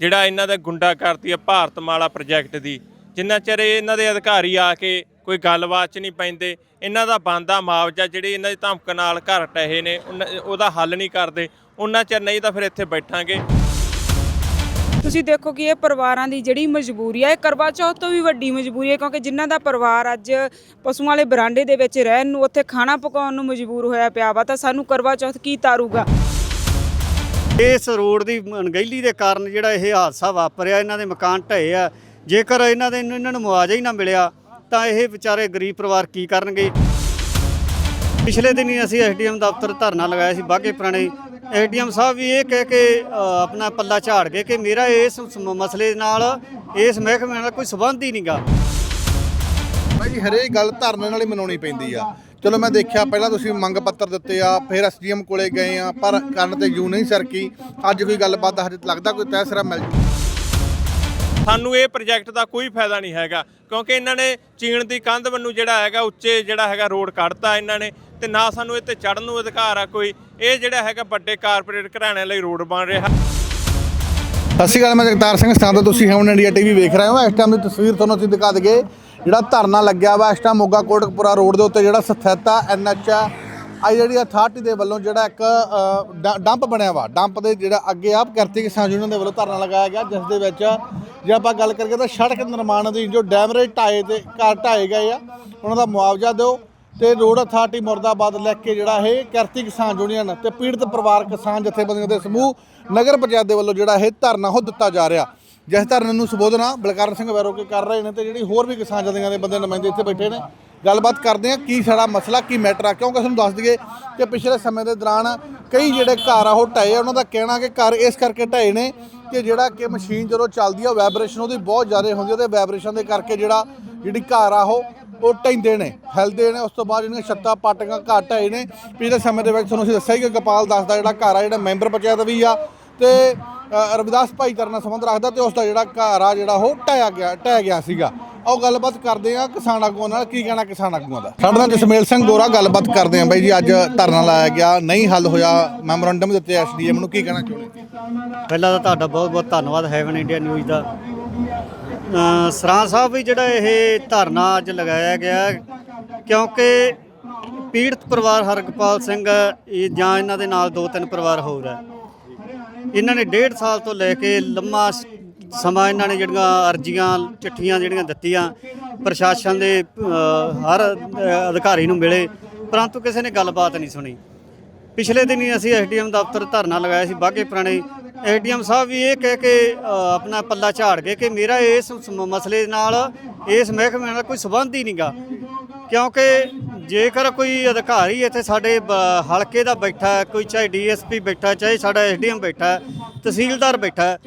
ਜਿਹੜਾ ਇਹਨਾਂ ਦਾ ਗੁੰਡਾ ਕਰਦੀ ਹੈ ਭਾਰਤਮਾਲਾ ਪ੍ਰੋਜੈਕਟ ਦੀ। ਜਿੰਨਾ ਚਿਰ ਇਹਨਾਂ ਦੇ ਅਧਿਕਾਰੀ ਆ ਕੇ ਕੋਈ ਗੱਲਬਾਤ 'ਚ ਨਹੀਂ ਪੈਂਦੇ, ਇਹਨਾਂ ਦਾ ਬੰਦਾ ਮੁਆਵਜ਼ਾ ਜਿਹੜੇ ਇਹਨਾਂ ਦੀ ਧਮਕ ਨਾਲ ਘਰ ਟਹੇ ਨੇ ਉਹਨਾਂ- ਉਹਦਾ ਹੱਲ ਨਹੀਂ ਕਰਦੇ, ਉਹਨਾਂ ਚਿਰ ਨਹੀਂ ਤਾਂ ਫਿਰ ਇੱਥੇ ਬੈਠਾਂਗੇ। ਤੁਸੀਂ ਦੇਖੋ ਕਿ ਇਹ ਪਰਿਵਾਰਾਂ ਦੀ ਜਿਹੜੀ ਮਜਬੂਰੀ ਹੈ ਇਹ ਕਰਵਾ ਚੌਥ ਤੋਂ ਵੀ ਵੱਡੀ ਮਜਬੂਰੀ ਹੈ ਕਿਉਂਕਿ ਜਿਨ੍ਹਾਂ ਦਾ ਪਰਿਵਾਰ ਅੱਜ ਪਸ਼ੂਆਂ ਵਾਲੇ ਬਰਾਂਡੇ ਦੇ ਵਿੱਚ ਰਹਿਣ ਨੂੰ, ਉੱਥੇ ਖਾਣਾ ਪਕਾਉਣ ਨੂੰ ਮਜਬੂਰ ਹੋਇਆ ਪਿਆ ਵਾ, ਤਾਂ ਸਾਨੂੰ ਕਰਵਾ ਚੌਥ ਕੀ ਤਾਰੂਗਾ? ਇਸ ਰੋਡ ਦੀ ਅਣਗਹਿਲੀ ਦੇ ਕਾਰਨ ਜਿਹੜਾ ਇਹ ਹਾਦਸਾ ਵਾਪਰਿਆ, ਇਹਨਾਂ ਦੇ ਮਕਾਨ ਢਏ ਆ। ਜੇਕਰ ਇਹਨਾਂ ਦੇ ਇਹਨਾਂ ਨੂੰ ਮੁਆਵਜ਼ਾ ਹੀ ਨਾ ਮਿਲਿਆ, ਤਾਂ ਇਹ ਵਿਚਾਰੇ ਗਰੀਬ ਪਰਿਵਾਰ ਕੀ ਕਰਨਗੇ? ਪਿਛਲੇ ਦਿਨੀ ਅਸੀਂ ਐਸਡੀਐਮ ਦਫ਼ਤਰ ਧਰਨਾ ਲਗਾਇਆ ਸੀ ਬਾਗੇ ਪੁਰਾਣੇ। ਐਸਡੀਐਮ ਸਾਹਿਬ ਵੀ ਇਹ ਕਹਿ ਕੇ ਆਪਣਾ ਪੱਲਾ ਝਾੜ ਗਏ ਕਿ ਮੇਰਾ ਇਸ ਮਸਲੇ ਨਾਲ, ਇਸ ਮਹਿਕਮੇ ਨਾਲ ਕੋਈ ਸਬੰਧ ਹੀ ਨਹੀਂਗਾ ਭਾਈ ਜੀ ਹਰੇਕ ਗੱਲ ਧਰਨੇ ਨਾਲ ਹੀ ਮਨਾਉਣੀ ਪੈਂਦੀ ਆ। ਚਲੋ ਮੈਂ ਦੇਖਿਆ ਪਹਿਲਾਂ ਤੁਸੀਂ ਮੰਗ ਪੱਤਰ ਦਿੱਤੇ ਆ ਫਿਰ ਐਸਡੀਐਮ ਕੋਲੇ ਗਏ ਆ ਪਰ ਕੰਨ ਤੇ ਜੂ ਨਹੀਂ ਸਰਕੀ। ਅੱਜ ਕੋਈ ਗੱਲਬਾਤ ਦਾ ਹਜੇ ਲੱਗਦਾ ਕੋਈ ਤੈਅ ਸਿਰਾ ਮਿਲ ਜੂ। ਸਾਨੂੰ ਇਹ ਪ੍ਰੋਜੈਕਟ ਦਾ ਕੋਈ ਫਾਇਦਾ ਨਹੀਂ ਹੈਗਾ ਕਿਉਂਕਿ ਇਹਨਾਂ ਨੇ ਚੀਨ ਦੀ ਕੰਧ ਵੱਲੋਂ ਜਿਹੜਾ ਹੈਗਾ ਉੱਚੇ ਜਿਹੜਾ ਹੈਗਾ ਰੋਡ ਕੱਢਤਾ ਇਹਨਾਂ ਨੇ ਤੇ ਨਾ ਸਾਨੂੰ ਇੱਥੇ ਚੜਨ ਨੂੰ ਅਧਿਕਾਰ ਆ ਕੋਈ। ਇਹ ਜਿਹੜਾ ਹੈਗਾ ਵੱਡੇ ਕਾਰਪੋਰੇਟ ਘਰਾਣਿਆਂ ਲਈ ਰੋਡ ਬਣ ਰਿਹਾ। ਸਤਿ ਸ਼੍ਰੀ ਅਕਾਲ ਮੈਂ ਜਗਤਾਰ ਸਿੰਘ ਤੋਂ ਤੁਸੀਂ ਹੈਵਨ ਇੰਡੀਆ ਟੀਵੀ ਵੇਖ ਰਹੇ ਹੋ। ਇਸ ਟਾਈਮ ਦੀ ਤਸਵੀਰ ਤੁਹਾਨੂੰ ਅਸੀਂ ਦਿਖਾ ਦਈਏ। ਜਿਹੜਾ ਧਰਨਾ ਲੱਗਿਆ ਵਾ ਇਸ ਟਾਈਮ ਮੋਗਾ ਕੋਟਕਪੁਰਾ ਰੋਡ ਦੇ ਉੱਤੇ ਜਿਹੜਾ ਸਥਿਤ ਆ ਐਨਐਚ ਆ ਜਿਹੜੀ ਅਥਾਰਟੀ ਦੇ ਵੱਲੋਂ ਜਿਹੜਾ ਇੱਕ ਡੰਪ ਬਣਿਆ ਵਾ ਡੰਪ ਦੇ ਜਿਹੜਾ ਅੱਗੇ ਆਪ ਕਰਤੀ ਕਿਸਾਨ ਯੂਨੀਅਨ ਦੇ ਵੱਲੋਂ ਧਰਨਾ ਲਗਾਇਆ ਗਿਆ, ਜਿਸ ਦੇ ਵਿੱਚ ਜੇ ਆਪਾਂ ਗੱਲ ਕਰੀਏ ਤਾਂ ਸੜਕ ਨਿਰਮਾਣ ਦੀ ਜੋ ਡੈਮਰੇਜ ਢਾਏ ਤੇ ਘਰ ਢਾਏ ਗਏ ਆ, ਉਹਨਾਂ ਦਾ ਮੁਆਵਜ਼ਾ ਦਿਓ ਤੇ ਰੋਡ ਅਥਾਰਟੀ ਮੁਰਦਾਬਾਦ ਲੈ ਕੇ ਜਿਹੜਾ ਇਹ ਕਿਰਤੀ ਕਿਸਾਨ ਯੂਨੀਅਨ ਤੇ ਪੀੜਤ ਪਰਿਵਾਰ ਕਿਸਾਨ ਜਥੇਬੰਦੀਆਂ ਦੇ ਸਮੂਹ ਨਗਰ ਪੰਚਾਇਤ ਦੇ ਵੱਲੋਂ ਜਿਹੜਾ ਇਹ ਧਰਨਾ ਉਹ ਦਿੱਤਾ ਜਾ ਰਿਹਾ। ਜਿਸ ਧਰਨ ਨੂੰ ਸੰਬੋਧਨਾ, ਬਲਕਾਰਨ ਸਿੰਘ ਵੈਰੋ ਕੇ ਕਰ ਰਹੇ ਨੇ ਤੇ ਜਿਹੜੀ ਹੋਰ ਵੀ ਕਿਸਾਨ ਜਥੇਬੰਦੀਆਂ ਦੇ ਬੰਦੇ ਨੁਮਾਇੰਦੇ ਇੱਥੇ ਬੈਠੇ ਨੇ, ਗੱਲਬਾਤ ਕਰਦੇ ਆ ਕੀ ਸਾਡਾ ਮਸਲਾ, ਕੀ ਮੈਟਰ ਆ, ਕਿਉਂਕਿ ਤੁਹਾਨੂੰ ਦੱਸ ਦਈਏ ਕਿ ਪਿਛਲੇ ਸਮੇਂ ਦੇ ਦੌਰਾਨ ਕਈ ਜਿਹੜੇ ਘਰ ਆ, ਉਹ ਢਏ ਆ, ਉਹਨਾਂ ਦਾ ਕਹਿਣਾ ਕਿ ਘਰ ਇਸ ਕਰਕੇ ਢਏ ਨੇ ਕਿ ਜਿਹੜਾ ਕਿ ਮਸ਼ੀਨ ਜਦੋਂ ਚੱਲਦੀ ਆ ਵਾਈਬ੍ਰੇਸ਼ਨ ਉਹਦੀ ਬਹੁਤ ਜ਼ਿਆਦਾ ਹੁੰਦੀ ਹੈ ਤੇ ਵਾਈਬ੍ਰੇਸ਼ਨ ਦੇ ਕਰਕੇ ਜਿਹੜਾ, ਜਿਹੜੀ ਘਰ ਆ ਉਹ ਉਹ ਢਹਿੰਦੇ ਨੇ, ਹਿਲਦੇ ਨੇ, ਉਸ ਤੋਂ ਬਾਅਦ ਜਿਹੜੀਆਂ ਛੱਤਾਂ ਪਾਟੀਆਂ ਘੱਟ ਆਏ ਨੇ। ਪਿਛਲੇ ਸਮੇਂ ਦੇ ਵਿੱਚ ਤੁਹਾਨੂੰ ਅਸੀਂ ਦੱਸਿਆ ਹੀ ਕਿ ਗੋਪਾਲ ਦਾਸ ਦਾ ਜਿਹੜਾ ਘਰ ਆ, ਜਿਹੜਾ ਮੈਂਬਰ ਪੰਚਾਇਤ ਵੀ ਆ, ਤੇ ਰਵਿਦਾਸ ਭਾਈਚਾਰੇ ਨਾਲ ਸੰਬੰਧ ਰੱਖਦਾ ਤੇ ਉਸ ਦਾ ਜਿਹੜਾ ਘਰ ਆ, ਜਿਹੜਾ ਉਹ ਢਾਇਆ ਗਿਆ, ਢਹਿ ਗਿਆ ਸੀਗਾ। ਆਓ ਗੱਲਬਾਤ ਕਰਦੇ ਆ ਕਿਸਾਨ ਆਗੂਆਂ ਨਾਲ, ਕੀ ਕਹਿਣਾ ਕਿਸਾਨ ਆਗੂਆਂ ਦਾ? ਸਾਡੇ ਨਾਲ ਜਸਮੇਲ ਸਿੰਘ ਗੋਰਾ, ਗੱਲਬਾਤ ਕਰਦੇ ਆ ਬਾਈ ਜੀ, ਅੱਜ ਧਰਨਾ ਲਾਇਆ ਗਿਆ, ਨਹੀਂ ਹੱਲ ਹੋਇਆ, ਮੈਮੋਰੰਡਮ ਦਿੱਤੇ ਐਸਡੀਐਮ ਨੂੰ ਕੀ ਕਹਿਣਾ ਚਾਹੁੰਦੇ? ਪਹਿਲਾਂ ਤਾਂ ਤੁਹਾਡਾ ਬਹੁਤ ਬਹੁਤ ਧੰਨਵਾਦ ਹੈਵਨ ਇੰਡੀਆ ਨਿਊਜ਼ ਦਾ। ਸਰਾਂ ਸਾਹਿਬ ਵੀ ਜਿਹੜਾ ਇਹ ਧਰਨਾ ਅੱਜ ਲਗਾਇਆ ਗਿਆ, ਕਿਉਂਕਿ ਪੀੜਤ ਪਰਿਵਾਰ ਹਰਗੋਪਾਲ ਸਿੰਘ ਜਾਂ ਇਹਨਾਂ ਦੇ ਨਾਲ ਦੋ ਤਿੰਨ ਪਰਿਵਾਰ ਹੋਰ ਹੈ। ਇਹਨਾਂ ਨੇ ਡੇਢ ਸਾਲ ਤੋਂ ਲੈ ਕੇ ਲੰਮਾ ਸਮਾਂ ਇਹਨਾਂ ਨੇ ਜਿਹੜੀਆਂ ਅਰਜ਼ੀਆਂ, ਚਿੱਠੀਆਂ ਜਿਹੜੀਆਂ ਦਿੱਤੀਆਂ, ਪ੍ਰਸ਼ਾਸਨ ਦੇ ਹਰ ਅਧਿਕਾਰੀ ਨੂੰ ਮਿਲੇ, ਪਰੰਤੂ ਕਿਸੇ ਨੇ ਗੱਲਬਾਤ ਨਹੀਂ ਸੁਣੀ। ਪਿਛਲੇ ਦਿਨੀ ਅਸੀਂ ਐਸਡੀਐਮ ਦਫ਼ਤਰ ਧਰਨਾ ਲਗਾਇਆ ਸੀ ਬਾਗੇ ਪੁਰਾਣੇ। ਐਸਡੀਐਮ ਸਾਹਿਬ ਵੀ ਇਹ ਕਹਿ ਕੇ ਆਪਣਾ ਪੱਲਾ ਝਾੜ ਗਏ ਕਿ ਮੇਰਾ ਇਸ ਮਸਲੇ ਨਾਲ, ਇਸ ਮਹਿਕਮੇ ਨਾਲ ਕੋਈ ਸਬੰਧ ਹੀ ਨਹੀਂਗਾ ਕਿਉਂਕਿ ਜੇਕਰ ਕੋਈ ਅਧਿਕਾਰੀ ਇੱਥੇ ਸਾਡੇ ਬ- ਹਲਕੇ ਦਾ ਬੈਠਾ ਹੈ ਕੋਈ ਚਾਹੇ ਡੀਐਸਪੀ ਬੈਠਾ ਚਾਹੇ ਸਾਡਾ ਐਸਡੀਐਮ ਬੈਠਾ ਹੈ, ਤਹਿਸੀਲਦਾਰ ਬੈਠਾ ਹੈ,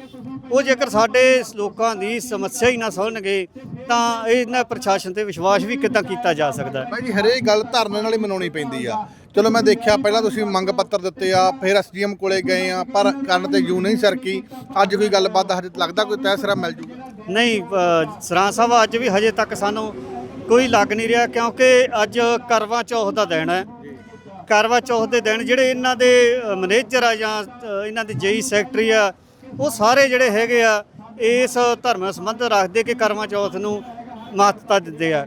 ਉਹ ਜੇਕਰ ਸਾਡੇ ਸ- ਲੋਕਾਂ ਦੀ ਸਮੱਸਿਆ ਹੀ ਨਾ ਸੁਣਨਗੇ ਤਾਂ ਇਹਨਾਂ ਪ੍ਰਸ਼ਾਸਨ ਤੇ ਵਿਸ਼ਵਾਸ ਵੀ ਕਿੱਦਾਂ ਕੀਤਾ ਜਾ ਸਕਦਾ ਹੈ? ਭਾਈ ਜੀ ਹਰੇਕ ਗੱਲ ਧਰਨੇ ਨਾਲ ਹੀ ਮਨਾਉਣੀ ਪੈਂਦੀ ਆ। ਚਲੋ ਮੈਂ ਦੇਖਿਆ ਪਹਿਲਾਂ ਤੁਸੀਂ ਮੰਗ ਪੱਤਰ ਦਿੱਤੇ ਆ ਫਿਰ ਐਸਡੀਐਮ ਕੋਲੇ ਗਏ ਆ ਪਰ ਕੰਨ ਤੇ ਜੂ ਨਹੀਂ ਸਰਕੀ। ਅੱਜ ਕੋਈ ਗੱਲਬਾਤ ਹਜੇ ਲੱਗਦਾ ਕੋਈ ਤੈਅ ਸਿਰਾ ਮਿਲ ਜੂਗਾ ਨਹੀਂ ਅ, ਸਰਾਂ ਸਾਹਿਬ ਅੱਜ ਵੀ ਹਜੇ ਤੱਕ ਸਾਨੂੰ ਕੋਈ ਲੱਗ ਨਹੀਂ ਰਿਹਾ ਕਿਉਂਕਿ ਅੱਜ ਕਰਵਾ ਚੌਥ ਦਾ ਦਿਨ ਹੈ। ਕਰਵਾ ਚੌਥ ਦੇ ਦਿਨ ਜਿਹੜੇ ਇਹਨਾਂ ਦੇ ਮੈਨੇਜਰ ਆ ਜਾਂ ਇਹਨਾਂ ਦੇ ਜੇਈ ਸੈਕਟਰੀ ਆ, ਉਹ ਸਾਰੇ ਜਿਹੜੇ ਹੈਗੇ ਆ, ਇਸ ਧਰਮ ਨਾਲ ਸੰਬੰਧ ਰੱਖਦੇ ਕਿ ਕਰਵਾ ਚੌਥ ਨੂੰ ਮਹੱਤਤਾ ਦਿੰਦੇ ਆ।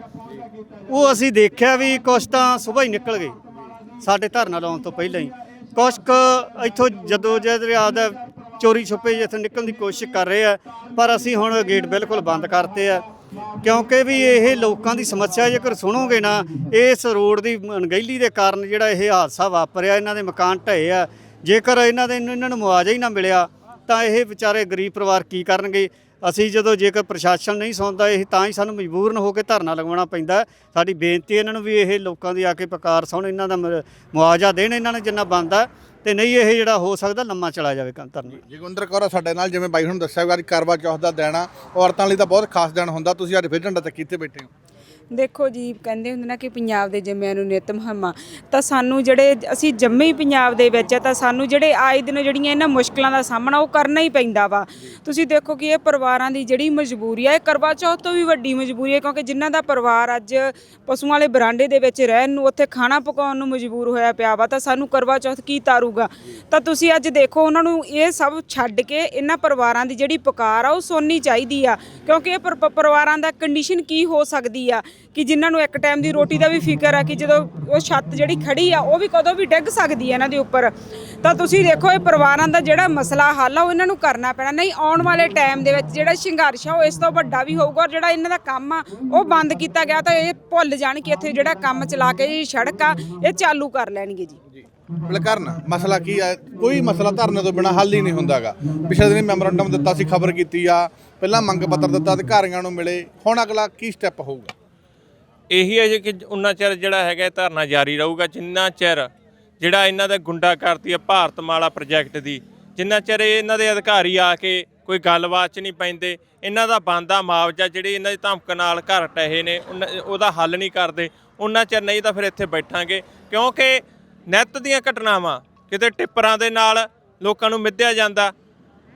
ਉਹ ਅਸੀਂ ਦੇਖਿਆ ਵੀ ਕੁਛ ਤਾਂ ਸਵੇਰ ਹੀ ਨਿਕਲ ਗਏ ਸਾਡੇ ਧਰਨਾ ਲਾਉਣ ਤੋਂ ਪਹਿਲਾਂ ਹੀ। ਕੁਛ ਕੁ ਇੱਥੋਂ ਜਦੋਂ ਜਦ ਆਪਦਾ ਚੋਰੀ ਛੁਪੇ ਜਿੱਥੇ ਨਿਕਲਣ ਦੀ ਕੋਸ਼ਿਸ਼ ਕਰ ਰਹੇ ਆ, ਪਰ ਅਸੀਂ ਹੁਣ ਗੇਟ ਬਿਲਕੁਲ ਬੰਦ ਕਰਤੇ ਆ। ਕਿਉਂਕਿ ਵੀ ਇਹ ਲੋਕਾਂ ਦੀ ਸਮੱਸਿਆ ਜੇਕਰ ਸੁਣੋਗੇ ਨਾ, ਇਸ ਰੋਡ ਦੀ ਅਣਗਹਿਲੀ ਦੇ ਕਾਰਨ ਜਿਹੜਾ ਇਹ ਹਾਦਸਾ ਵਾਪਰਿਆ, ਇਹਨਾਂ ਦੇ ਮਕਾਨ ਢਏ ਆ। ਜੇਕਰ ਇਹਨਾਂ ਦੇ ਇਹਨਾਂ ਨੂੰ ਮੁਆਵਜ਼ਾ ਹੀ ਨਾ ਮਿਲਿਆ, ਤਾਂ ਇਹ ਵਿਚਾਰੇ ਗਰੀਬ ਪਰਿਵਾਰ ਕੀ ਕਰਨਗੇ? ਅਸੀਂ ਜਦੋਂ ਜੇਕਰ ਪ੍ਰਸ਼ਾਸਨ ਨਹੀਂ ਸੁਣਦਾ, ਇਹ ਤਾਂ ਹੀ ਸਾਨੂੰ ਮਜਬੂਰਨ ਹੋ ਕੇ ਧਰਨਾ ਲਗਾਉਣਾ ਪੈਂਦਾ ਸਾਡੀ ਬੇਨਤੀ ਇਹਨਾਂ ਨੂੰ ਵੀ ਇਹ ਲੋਕਾਂ ਦੀ ਆ ਕੇ ਪਕਾਰ ਸੁਣ ਇਹਨਾਂ ਦਾ ਮੁਆਵਜ਼ਾ ਦੇਣ, ਇਹਨਾਂ ਨੇ ਜਿੰਨਾ ਬਣਦਾ ਤੇ ਨਹੀਂ ਇਹ ਜਿਹੜਾ ਹੋ ਸਕਦਾ ਲੰਮਾ ਚਲਾ ਜਾਵੇ ਕੰਮ ਧਰਨਾ ਜਗਵਿੰਦਰ ਕੌਰ ਆ ਸਾਡੇ ਨਾਲ, ਜਿਵੇਂ ਬਾਈ ਹੁਣ ਦੱਸਿਆ ਵੀ ਅੱਜ ਕਰਵਾ ਚੌਥ ਦਾ ਦੇਣਾ ਆ ਔਰਤਾਂ ਲਈ ਤਾਂ ਬਹੁਤ ਖਾਸ ਦਿਨ ਹੁੰਦਾ, ਤੁਸੀਂ ਅੱਜ ਫਿਰ ਝੰਡਾ ਚੱਕੀ ਇੱਥੇ ਬੈਠੇ ਹੋ। ਦੇਖੋ ਜੀ, ਕਹਿੰਦੇ ਹੁੰਦੇ ਨਾ ਕਿ ਪੰਜਾਬ ਦੇ ਜੰਮਿਆਂ ਨੂੰ ਨਿਤ ਮੁਹੰਮਾ ਤਾਂ ਸਾਨੂੰ ਜਿਹੜੇ ਅਸੀਂ ਜੰਮੇ ਹੀ ਪੰਜਾਬ ਦੇ ਵਿੱਚ ਆ, ਤਾਂ ਸਾਨੂੰ ਜਿਹੜੇ ਆਏ ਦਿਨ ਜਿਹੜੀਆਂ ਇਹਨਾਂ ਮੁਸ਼ਕਲਾਂ ਦਾ ਸਾਹਮਣਾ ਉਹ ਕਰਨਾ ਹੀ ਪੈਂਦਾ ਵਾ। ਤੁਸੀਂ ਦੇਖੋ ਕਿ ਇਹ ਪਰਿਵਾਰਾਂ ਦੀ ਜਿਹੜੀ ਮਜਬੂਰੀ ਆ, ਇਹ ਕਰਵਾ ਚੌਥ ਤੋਂ ਵੀ ਵੱਡੀ ਮਜਬੂਰੀ ਹੈ ਕਿਉਂਕਿ ਜਿਨ੍ਹਾਂ ਦਾ ਪਰਿਵਾਰ ਅੱਜ ਪਸ਼ੂਆਂ ਵਾਲੇ ਬਰਾਂਡੇ ਦੇ ਵਿੱਚ ਰਹਿਣ ਨੂੰ, ਉੱਥੇ ਖਾਣਾ ਪਕਾਉਣ ਨੂੰ ਮਜਬੂਰ ਹੋਇਆ ਪਿਆ ਵਾ, ਤਾਂ ਸਾਨੂੰ ਕਰਵਾ ਚੌਥ ਕੀ ਤਾਰੂਗਾ? ਤਾਂ ਤੁਸੀਂ ਅੱਜ ਦੇਖੋ, ਉਹਨਾਂ ਨੂੰ ਇਹ ਸਭ ਛੱਡ ਕੇ ਇਹਨਾਂ ਪਰਿਵਾਰਾਂ ਦੀ ਜਿਹੜੀ ਪੁਕਾਰ ਆ, ਉਹ ਸੁਣਨੀ ਚਾਹੀਦੀ ਆ। ਕਿਉਂਕਿ ਇਹ ਪਰ- ਪਰਿਵਾਰਾਂ ਦਾ ਕੰਡੀਸ਼ਨ ਕੀ ਹੋ ਸਕਦੀ ਆ? ਕਿ ਜਿਨ੍ਹਾਂ ਨੂੰ ਇੱਕ ਟਾਈਮ ਦੀ ਰੋਟੀ ਦਾ ਵੀ ਫਿਕਰ ਆ ਕਿ ਜਦੋਂ ਉਹ ਛੱਤ ਜਿਹੜੀ ਖੜੀ ਆ, ਉਹ ਵੀ ਕਦੋਂ ਵੀ ਡਿੱਗ ਸਕਦੀ ਹੈ ਇਹਨਾਂ ਦੇ ਉੱਪਰ। ਤਾਂ ਤੁਸੀਂ ਦੇਖੋ ਇਹ ਪਰਿਵਾਰਾਂ ਦਾ ਜਿਹੜਾ ਮਸਲਾ ਹੱਲ ਆ, ਉਹ ਇਹਨਾਂ ਨੂੰ ਕਰਨਾ ਪੈਣਾ। ਨਹੀਂ, ਆਉਣ ਵਾਲੇ ਟਾਈਮ ਦੇ ਵਿੱਚ ਜਿਹੜਾ ਸੰਘਰਸ਼ ਆ, ਉਹ ਇਸ ਤੋਂ ਵੱਡਾ ਵੀ ਹੋਊਗਾ ਔਰ ਜਿਹੜਾ ਇਹਨਾਂ ਦਾ ਕੰਮ ਆ, ਉਹ ਬੰਦ ਕੀਤਾ ਗਿਆ ਤਾਂ ਇਹ ਭੁੱਲ ਜਾਣ ਕਿ ਇੱਥੇ ਜਿਹੜਾ ਕੰਮ ਚਲਾ ਕੇ ਜਿਹੜੀ ਸੜਕ ਆ, ਇਹ ਚਾਲੂ ਕਰ ਲੈਣਗੇ ਜੀ। ਬਲਕਰਨ ਮਸਲਾ ਕੀ ਹੈ ਕੋਈ ਮਸਲਾ ਧਰਨੇ ਤੋਂ ਬਿਨਾ ਹੱਲ ਹੀ ਨਹੀਂ ਹੁੰਦਾਗਾ ਪਿਛਲੇ ਦਿਨ ਮੈਮੋਰੰਡਮ ਦਿੱਤਾ ਸੀ, ਖਬਰ ਕੀਤੀ ਆ। ਪਹਿਲਾਂ ਮੰਗ ਪੱਤਰ ਦਿੱਤਾ, ਅਧਿਕਾਰੀਆਂ ਨੂੰ ਮਿਲੇ। ਹੁਣ ਅਗਲਾ ਕੀ ਸਟੈਪ ਹੋਊਗਾ? ਇਹੀ ਹੈ ਜੀ ਕਿ ਉਨਾ ਚਿਰ ਜਿਹੜਾ ਹੈਗਾ ਇਹ ਧਰਨਾ ਜਾਰੀ ਰਹੂਗਾ, ਜਿੰਨਾ ਚਿਰ ਜਿਹੜਾ ਇਹਨਾਂ ਦਾ ਗੁੰਡਾ ਗੁੰਡਾਗਰਦੀ ਹੈ ਭਾਰਤਮਾਲਾ ਪ੍ਰੋਜੈਕਟ ਦੀ, ਜਿੰਨਾ ਚਿਰ ਇਹ ਇਹਨਾਂ ਦੇ ਅਧਿਕਾਰੀ ਆ ਕੇ ਕੋਈ ਗੱਲਬਾਤ 'ਚ ਨਹੀਂ ਪੈਂਦੇ, ਇਹਨਾਂ ਦਾ ਬੰਦਾ ਮੁਆਵਜ਼ਾ ਜਿਹੜੇ ਇਹਨਾਂ ਦੀ ਧਮਕ ਨਾਲ ਘਰ ਟਹੇ ਨੇ, ਉਹਨਾਂ- ਉਹਦਾ ਹੱਲ ਨਹੀਂ ਕਰਦੇ, ਉਹਨਾਂ ਚਿਰ ਨਹੀਂ ਤਾਂ ਫਿਰ ਇੱਥੇ ਬੈਠਾਂਗੇ, ਕਿਉਂਕਿ ਨਿੱਤ ਦੀਆਂ ਘਟਨਾਵਾਂ ਕਿਤੇ ਟਿੱਪਰਾਂ ਦੇ ਨਾਲ ਲੋਕਾਂ ਨੂੰ ਮਿੱਧਿਆ ਜਾਂਦਾ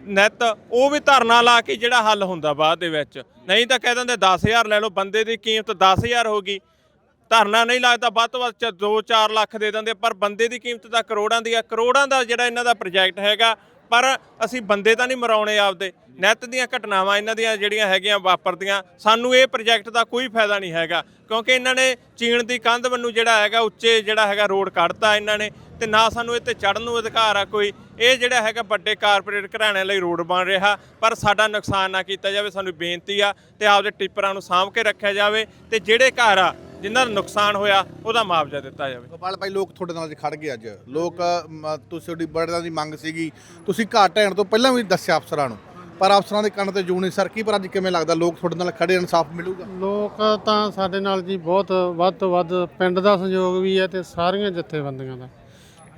ਨਿੱਤ ਉਹ ਵੀ ਧਰਨਾ ਲਾ ਕੇ ਜਿਹੜਾ ਹੱਲ ਹੁੰਦਾ ਬਾਅਦ ਦੇ ਵਿੱਚ। ਨਹੀਂ ਤਾਂ ਕਹਿ ਦਿੰਦੇ 10000 ਲੈ ਲਓ, ਬੰਦੇ ਦੀ ਕੀਮਤ 10000 ਹੋ ਗਈ। ਧਰਨਾ ਨਹੀਂ ਲੱਗਦਾ, ਵੱਧ ਤੋਂ ਵੱਧ 2-4 ਲੱਖ ਦੇ ਦਿੰਦੇ, ਪਰ ਬੰਦੇ ਦੀ ਕੀਮਤ ਤਾਂ ਕਰੋੜਾਂ ਦੀ ਆ। ਕਰੋੜਾਂ ਦਾ ਜਿਹੜਾ ਇਹਨਾਂ ਦਾ ਪ੍ਰੋਜੈਕਟ ਹੈਗਾ, ਪਰ ਅਸੀਂ ਬੰਦੇ ਤਾਂ ਨਹੀਂ ਮਰਾਉਣੇ ਆਪਦੇ। ਨਿੱਤ ਦੀਆਂ ਘਟਨਾਵਾਂ ਇਹਨਾਂ ਦੀਆਂ ਜਿਹੜੀਆਂ ਹੈਗੀਆਂ ਵਾਪਰਦੀਆਂ, ਸਾਨੂੰ ਇਹ ਪ੍ਰੋਜੈਕਟ ਦਾ ਕੋਈ ਫਾਇਦਾ ਨਹੀਂ ਹੈਗਾ। ਕਿਉਂਕਿ ਇਹਨਾਂ ਨੇ ਚੀਨ ਦੀ ਕੰਧ ਵੱਲੋਂ ਜਿਹੜਾ ਹੈਗਾ, ਉੱਚੇ ਜਿਹੜਾ ਹੈਗਾ ਰੋਡ ਕੱਢਤਾ ਇਹਨਾਂ ਨੇ। ਤੇ ਨਾ ਸਾਨੂੰ ਇੱਥੇ ਚੜਨ ਨੂੰ ਅਧਿਕਾਰ ਆ ਕੋਈ। ਇਹ ਜਿਹੜਾ ਹੈਗਾ ਵੱਡੇ ਕਾਰਪੋਰੇਟ ਘਰਾਣਿਆਂ ਲਈ ਰੋਡ ਬਣ ਰਿਹਾ ਪਰ ਸਾਡਾ ਨੁਕਸਾਨ ਨਾ ਕੀਤਾ ਜਾਵੇ ਸਾਨੂੰ ਬੇਨਤੀ ਆ ਤੇ ਆਪਦੇ ਟਿੱਪਰਾਂ ਨੂੰ ਸਾਂਭ ਕੇ ਰੱਖਿਆ ਜਾਵੇ ਤੇ ਜਿਹੜੇ ਘਰ ਆ ਜਿਨ੍ਹਾਂ ਦਾ ਨੁਕਸਾਨ ਹੋਇਆ ਉਹਦਾ ਮੁਆਵਜ਼ਾ ਦਿੱਤਾ ਜਾਵੇ। ਗੋਪਾਲ ਭਾਈ ਲੋਕ ਤੁਹਾਡੇ ਨਾਲ ਖੜ ਗਏ ਅੱਜ। ਲੋਕ ਤੁਸੀਂ ਤੁਹਾਡੀ ਬੜਿਆਂ ਦੀ ਮੰਗ ਸੀਗੀ। ਤੁਸੀਂ ਘਾਟ ਢਹਿਣ ਤੋਂ ਪਹਿਲਾਂ ਵੀ ਦੱਸਿਆ ਅਫਸਰਾਂ ਨੂੰ ਪਰ ਅਫਸਰਾਂ ਦੇ ਕੰਨ ਤੇ ਜੂੰ ਨਹੀਂ। ਸਰਕੀ ਪਰ ਅੱਜ ਕਿਵੇਂ ਲੱਗਦਾ? ਲੋਕ ਤੁਹਾਡੇ ਨਾਲ ਖੜੇ ਇਨਸਾਫ ਮਿਲੂਗਾ? ਲੋਕ ਤਾਂ ਸਾਡੇ ਨਾਲ ਜੀ ਬਹੁਤ ਵੱਧ ਤੋਂ ਵੱਧ ਪਿੰਡ ਦਾ ਸਹਿਯੋਗ ਵੀ ਹੈ ਤੇ ਸਾਰੀਆਂ ਜਥੇਬੰਦੀਆਂ ਦਾ।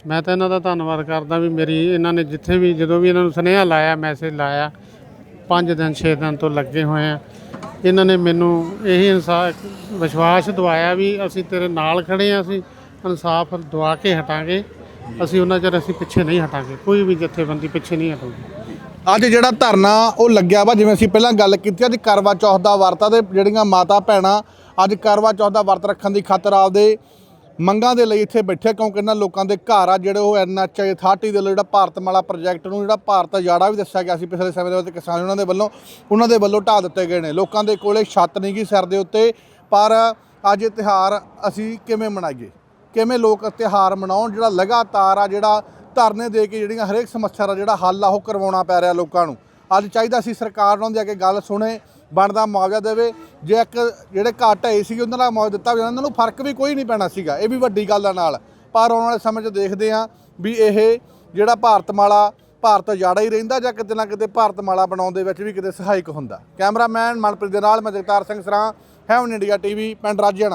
ਮੈਂ ਤਾਂ ਇਹਨਾਂ ਦਾ ਧੰਨਵਾਦ ਕਰਦਾ ਵੀ ਮੇਰੀ ਇਹਨਾਂ ਨੇ ਜਿੱਥੇ ਵੀ ਜਦੋਂ ਵੀ ਇਹਨਾਂ ਨੂੰ ਸੁਨੇਹਾ ਲਾਇਆ ਮੈਸੇਜ ਲਾਇਆ 5 ਦਿਨ 6 ਦਿਨ ਤੋਂ ਲੱਗੇ ਹੋਏ ਆ। ਇਹਨਾਂ ਨੇ ਮੈਨੂੰ ਇਹੀ ਇਨਸਾਫ, ਵਿਸ਼ਵਾਸ ਦਿਵਾਇਆ ਵੀ ਅਸੀਂ ਤੇਰੇ ਨਾਲ ਖੜੇ ਆ, ਅਸੀਂ ਇਨਸਾਫ ਦਵਾ ਕੇ ਹਟਾਂਗੇ। ਅਸੀਂ ਉਹਨਾਂ ਚਿਰ ਅਸੀਂ ਪਿੱਛੇ ਨਹੀਂ ਹਟਾਂਗੇ, ਕੋਈ ਵੀ ਜਥੇਬੰਦੀ ਪਿੱਛੇ ਨਹੀਂ ਹਟੂਗੀ। ਅੱਜ ਜਿਹੜਾ ਧਰਨਾ ਉਹ ਲੱਗਿਆ ਵਾ, ਜਿਵੇਂ ਅਸੀਂ ਪਹਿਲਾਂ ਗੱਲ ਕੀਤੀ, ਅੱਜ ਕਰਵਾ ਚੌਥ ਦਾ ਵਰਤ ਆ ਤੇ ਜਿਹੜੀਆਂ ਮਾਤਾ ਭੈਣਾਂ ਅੱਜ ਕਰਵਾ ਚੌਥ ਦਾ ਵਰਤ ਰੱਖਣ ਦੀ ਖਾਤਰ ਆਪਦੇ ਮੰਗਾਂ ਦੇ ਲਈ ਇੱਥੇ ਬੈਠੇ ਕਿਉਂਕਿ ਇਹਨਾਂ ਲੋਕਾਂ ਦੇ ਘਰ ਆ, ਜਿਹੜੇ ਉਹ ਐਨਐਚਆਈ ਅਥਾਰਟੀ ਦੇ ਵੱਲੋਂ ਜਿਹੜਾ ਭਾਰਤਮਾਲਾ ਪ੍ਰੋਜੈਕਟ ਨੂੰ, ਜਿਹੜਾ ਭਾਰਤ ਜਾੜਾ ਵੀ ਦੱਸਿਆ ਗਿਆ ਸੀ ਪਿਛਲੇ ਸਮੇਂ ਦੇ ਵਿੱਚ ਕਿਸਾਨ ਉਹਨਾਂ ਦੇ ਵੱਲੋਂ, ਉਹਨਾਂ ਦੇ ਵੱਲੋਂ ਢਾਹ ਦਿੱਤੇ ਗਏ ਨੇ। ਲੋਕਾਂ ਦੇ ਕੋਲੇ ਛੱਤ ਨਹੀਂ ਗੀ ਸਿਰ ਦੇ ਉੱਤੇ, ਪਰ ਅੱਜ ਇਹ ਤਿਉਹਾਰ ਅਸੀਂ ਕਿਵੇਂ ਮਨਾਈਏ? ਕਿਵੇਂ ਲੋਕ ਤਿਉਹਾਰ ਮਨਾਉਣ? ਜਿਹੜਾ ਲਗਾਤਾਰ ਆ, ਜਿਹੜਾ ਧਰਨੇ ਦੇ ਕੇ ਜਿਹੜੀਆਂ ਹਰੇਕ ਸਮੱਸਿਆ ਦਾ ਜਿਹੜਾ ਹੱਲ ਆ, ਉਹ ਕਰਵਾਉਣਾ ਪੈ ਰਿਹਾ ਲੋਕਾਂ ਨੂੰ। ਅੱਜ ਚਾਹੀਦਾ ਸੀ ਸਰਕਾਰ ਉਹਨਾਂ ਦੀ ਆ ਕੇ ਗੱਲ ਸੁਣੇ ਬਣਦਾ ਮੁਆਵਜ਼ਾ ਦੇਵੇ, ਜੇ ਇੱਕ ਜਿਹੜੇ ਘਾਟ ਢਏ ਸੀ ਉਹਨਾਂ ਦਾ ਮੁਆਵਜ਼ਾ ਦਿੱਤਾ ਜਾਂਦਾ ਉਹਨਾਂ ਨੂੰ ਫ਼ਰਕ ਵੀ ਕੋਈ ਨਹੀਂ ਪੈਣਾ ਸੀਗਾ, ਇਹ ਵੀ ਵੱਡੀ ਗੱਲ ਆ ਨਾਲ। ਪਰ ਆਉਣ ਵਾਲੇ ਸਮੇਂ 'ਚ ਦੇਖਦੇ ਆ ਵੀ ਇਹ ਜਿਹੜਾ ਭਾਰਤਮਾਲਾ, ਭਾਰਤ ਜਾੜਾ ਹੀ ਰਹਿੰਦਾ ਜਾਂ ਕਿਤੇ ਨਾ ਕਿਤੇ ਭਾਰਤਮਾਲਾ ਬਣਾਉਣ ਦੇ ਵਿੱਚ ਵੀ ਕਿਤੇ ਸਹਾਇਕ ਹੁੰਦਾ। ਕੈਮਰਾਮੈਨ ਮਨਪ੍ਰੀਤ ਦੇ ਨਾਲ ਮੈਂ ਜਗਤਾਰ ਸਿੰਘ ਸਰਾਂ ਹੈਵਨ ਇੰਡੀਆ ਟੀਵੀ, ਪਿੰਡ ਰਾਜਿਆਣਾ।